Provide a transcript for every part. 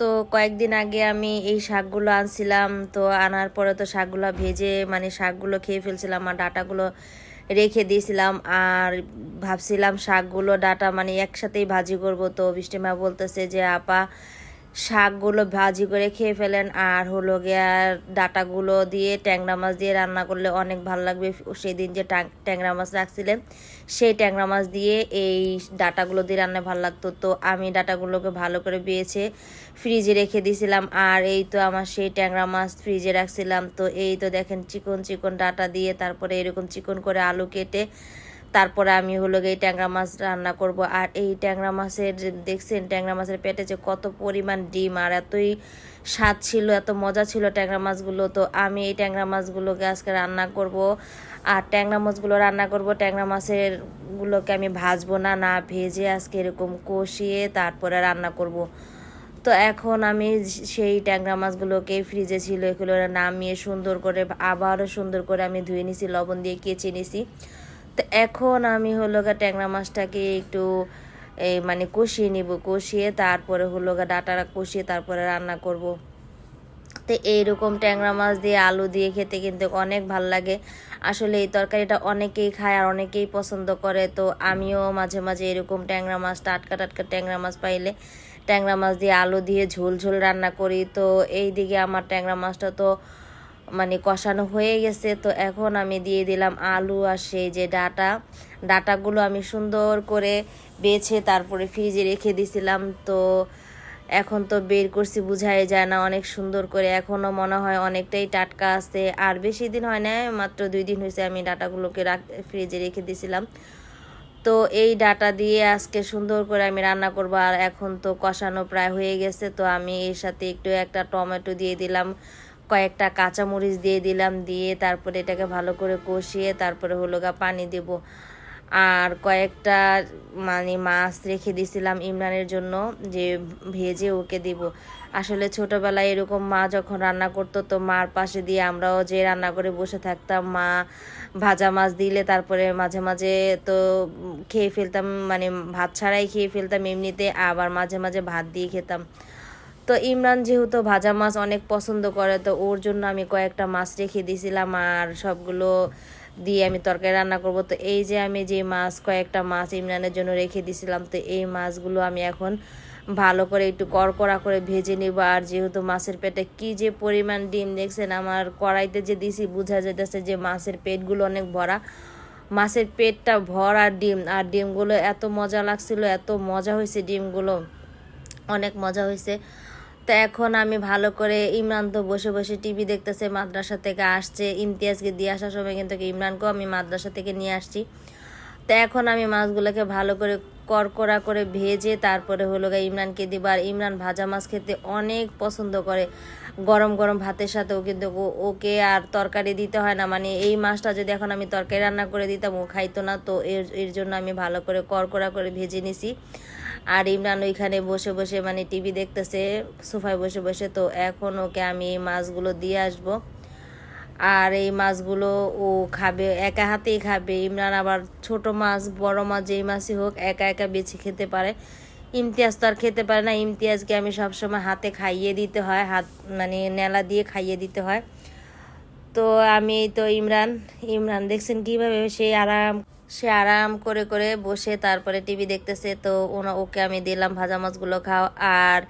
তো কয়েকদিন আগে আমি এই শাকগুলো আনছিলাম, তো আনার পরে তো শাকগুলো ভেজে মানে শাকগুলো খেয়ে ফেলছিলাম আর ডাটাগুলো রেখে দিয়েছিলাম। আর ভাবছিলাম শাকগুলো, ডাটা মানে একসাথেই ভাজি করব, তো বৃষ্টিমা বলতেছে যে, আপা শাকগুলো ভাজি করে খেয়ে ফেলেন। আর হলো গিয়া ডাটাগুলো দিয়ে ট্যাংরা মাছ দিয়ে রান্না করলে অনেক ভালো লাগবে। সেদিন যে ট্যাংরা মাছ রাখছিলেন, সেই ট্যাংরা মাছ দিয়ে এই ডাটাগুলো দিয়ে রান্না ভালো লাগতো। তো আমি ডাটাগুলোকে ভালো করে বেয়েছে ফ্রিজে রেখে দিয়েছিলাম আর এই তো আমার সেই ট্যাংরা মাছ ফ্রিজে রাখছিলাম। তো এই তো দেখেন চিকন চিকন ডাটা দিয়ে তারপরে এরকম চিকন করে আলু কেটে তারপরে আমি হলো এই ট্যাংরা মাছ রান্না করব। আর এই ট্যাংরা মাছের দেখছেন, ট্যাংরা মাছের পেটে যে কত পরিমাণ ডিম আর এতই স্বাদ ছিল, এত মজা ছিল ট্যাংরা মাছগুলো। তো আমি এই ট্যাংরা মাছগুলোকে আজকে রান্না করব। আর ট্যাংরা মাছগুলো রান্না করব, ট্যাংরা মাছের গুলোকে আমি ভাজবো না না ভেজে আজকে এরকম কষিয়ে তারপরে রান্না করব। তো এখন আমি সেই ট্যাংরা মাছগুলোকে ফ্রিজে ছিল এগুলো নামিয়ে সুন্দর করে, আবারও সুন্দর করে আমি ধুয়ে নিছি, লবণ দিয়ে কেচে নিছি। তো এখন আমি হলো গা ট্যাংরা মাছটাকে একটু এই মানে কষিয়ে নিব। কষিয়ে তারপরে হলো গা ডাটারা কষিয়ে তারপরে রান্না করব। তো এইরকম ট্যাংরা মাছ দিয়ে আলু দিয়ে খেতে কিন্তু অনেক ভালো লাগে। আসলে এই তরকারিটা অনেকেই খায় আর অনেকেই পছন্দ করে। তো আমিও মাঝে মাঝে এরকম ট্যাংরা মাছ, টাটকা টাটকা ট্যাংরা মাছ পাইলে ট্যাংরা মাছ দিয়ে আলু দিয়ে ঝোল ঝোল রান্না করি। তো এই দিকে আমার ট্যাংরা মাছটা তো মানে কষানো হয়ে গেছে, তো এখন আমি দিয়ে দিলাম আলু আর সেই যে ডাটা। ডাটাগুলো আমি সুন্দর করে বেছে তারপরে ফ্রিজে রেখে দিছিলাম, তো এখন তো বের করছি, বুঝাই যায় না অনেক সুন্দর করে। এখনও মনে হয় অনেকটাই টাটকা আছে, আর বেশি দিন হয় না মাত্র দুই দিন হয়েছে আমি ডাটাগুলোকে রাখ, ফ্রিজে রেখে দিছিলাম। তো এই ডাটা দিয়ে আজকে সুন্দর করে আমি রান্না করব, আর এখন তো কষানো প্রায় হয়ে গেছে, তো আমি এর সাথে একটু একটা টমেটো দিয়ে দিলাম। কয়েকটা কাঁচামরিচ দিয়ে দিলাম, দিয়ে তারপরে এটাকে ভালো করে কষিয়ে তারপরে হলো গা পানি দেব। আর কয়েকটা মানে মাছ রেখে দিছিলাম ইমরানের জন্য যে ভেজে ওকে দিব। আসলে ছোটবেলায় এরকম মা যখন রান্না করতো, তো মার পাশে দিয়ে আমরাও যে রান্না করে বসে থাকতাম, মা ভাজা মাছ দিলে তারপরে মাঝে মাঝে তো খেয়ে ফেলতাম মানে ভাত ছাড়াই খেয়ে ফেলতাম এমনিতে, আবার মাঝে মাঝে ভাত দিয়ে খেতাম। তো ইমরান যেহেতু ভাজা মাছ অনেক পছন্দ করে, তো ওর জন্য আমি কয়েকটা মাছ রেখে দিয়েছিলাম আর সবগুলো দিয়ে আমি তরকারি রান্না করব। তো এই যে আমি যে মাছ, কয়েকটা মাছ ইমরানের জন্য রেখে দিয়েছিলাম, তো এই মাছগুলো আমি এখন ভালো করে একটু কড়কড়া করে ভেজে নিব। আর যেহেতু মাছের পেটে কি যে পরিমাণ ডিম দেখছেন, আমার কড়াইতে যে দিছি, বোঝা যেতেছে যে মাছের পেটগুলো অনেক ভরা। মাছের পেটটা ভরা ডিম, আর ডিমগুলো এত মজা লাগছিল, এত মজা হয়েছে ডিমগুলো। অনেক মজা হয়েছে। তো এখন আমি ভালো করে ইমরান তো বসে বসে টিভি দেখতেছে, মাদ্রাসা থেকে আসছে। ইমতিয়াজকে দিয়ে আসার সময় কিন্তু ইমরানকেও আমি মাদ্রাসা থেকে নিয়ে আসছি। তো এখন আমি মাছগুলোকে ভালো করে কড়কড়া করে ভেজে তারপরে হলো গা ইমরানকে দিব। আর ইমরান ভাজা মাছ খেতে অনেক পছন্দ করে। গরম গরম ভাতের সাথেও কিন্তু ওকে আর তরকারি দিতে হয় না। মানে এই মাছটা যদি এখন আমি তরকারি রান্না করে দিতাম, ও খাইতো না। তো এর এর জন্য আমি ভালো করে কড়কড়া করে ভেজে নিছি। আর ইমরান ওইখানে বসে বসে মানে টিভি দেখতেছে, সোফায় বসে বসে। তো এখন ওকে আমি এই মাছগুলো দিয়ে আসব। আর এই মাছগুলো ও খাবে, একা হাতেই খাবে। ইমরান আবার ছোট মাছ, বড় মাছ, যেই মাছই হোক, একা একা বেছে খেতে পারে। ইমতিয়াজ তো আর খেতে পারে না। ইমতিয়াজকে আমি সবসময় হাতে খাইয়ে দিতে হয়, হাত মানে নেলা দিয়ে খাইয়ে দিতে হয়। তো আমি তো ইমরান ইমরান দেখছেন কীভাবে সে আরাম সে আরাম করে করে বসে তারপরে টিভি দেখতেছে, তো ওনা ওকে আমি দিলাম ভাজা মাছগুলো খাও। আর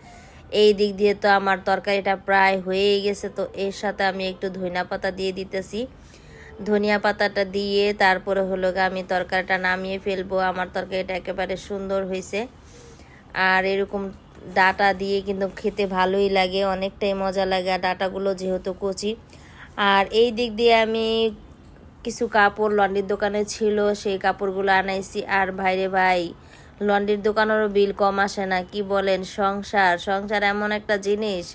এই দিক দিয়ে তো আমার তরকারিটা প্রায় হয়েই গেছে, তো এর সাথে আমি একটু ধনিয়া পাতা দিয়ে দিতেছি। ধনিয়া পাতাটা দিয়ে তারপরে হলো আমি তরকারিটা নামিয়ে ফেলব। আমার তরকারিটা একেবারে সুন্দর হয়েছে। আর এরকম ডাটা দিয়ে কিন্তু খেতে ভালোই লাগে, অনেকটাই মজা লাগে। আর ডাটাগুলো যেহেতু কচি। আর এই দিক দিয়ে আমি কিছু কাপড় লন্ড্রির দোকানে ছিল, সেই কাপড়গুলো আনাইছি। আর ভাইরে ভাই, লন্ড্রির দোকানেরও বিল কম আসে না, কি বলেন? সংসার সংসার এমন একটা জিনিস।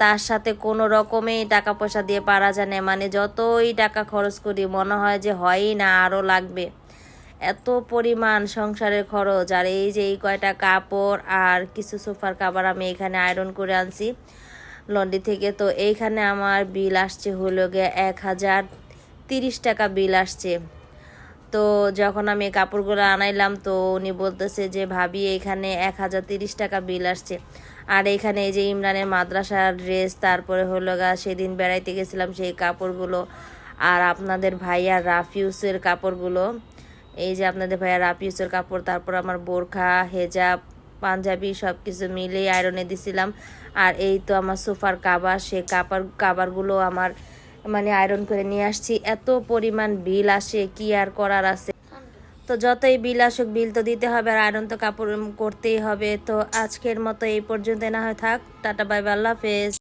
তার সাথে কোনো রকমেই টাকা পয়সা দিয়ে পারা যায় না মানে যতই টাকা খরচ করি, মনে হয় যে হয়ই না, আরও লাগবে। এত পরিমাণ সংসারের খরচ, আর এই যে এই কয়টা কাপড় আর কিছু সোফার কাপড় আমি এখানে আয়রন করে আনছি লন্ড্রি থেকে, তো এইখানে আমার বিল আসছে হলো গিয়ে এক হাজার তিরিশ টাকা বিল আসছে। তো যখন আমি কাপড়গুলো আনাইলাম, তো উনি বলতেছে যে, ভাবি, এখানে এক হাজার তিরিশ টাকা বিল আসছে। আর এখানে এই যে ইমরানের মাদ্রাসার ড্রেস তারপরে হলো গা, সেদিন বেড়াইতে গেছিলাম সেই কাপড়গুলো। আর আপনাদের ভাইয়া রাফিউসের কাপড়গুলো, এই যে আপনাদের ভাইয়া রাফিউসের কাপড়, তারপর আমার বোরখা, হেজাব, পাঞ্জাবি সব কিছু মিলেই আয়রনে দিছিলাম। আর এই তো আমার সোফার কাবার সে কাপড় কাবারগুলো আমার মানে আয়রন করে নিয়ে আসছি। এত পরিমাণ বিল আসে, কি আর করার আছে? তো যতই বিল আসুক, বিল তো দিতে হবে আর আয়রন তো কাপড় করতেই হবে। তো আজকের মতো এই পর্যন্ত না হয় থাক। টাটা বাই, আল্লাহ হাফেজ।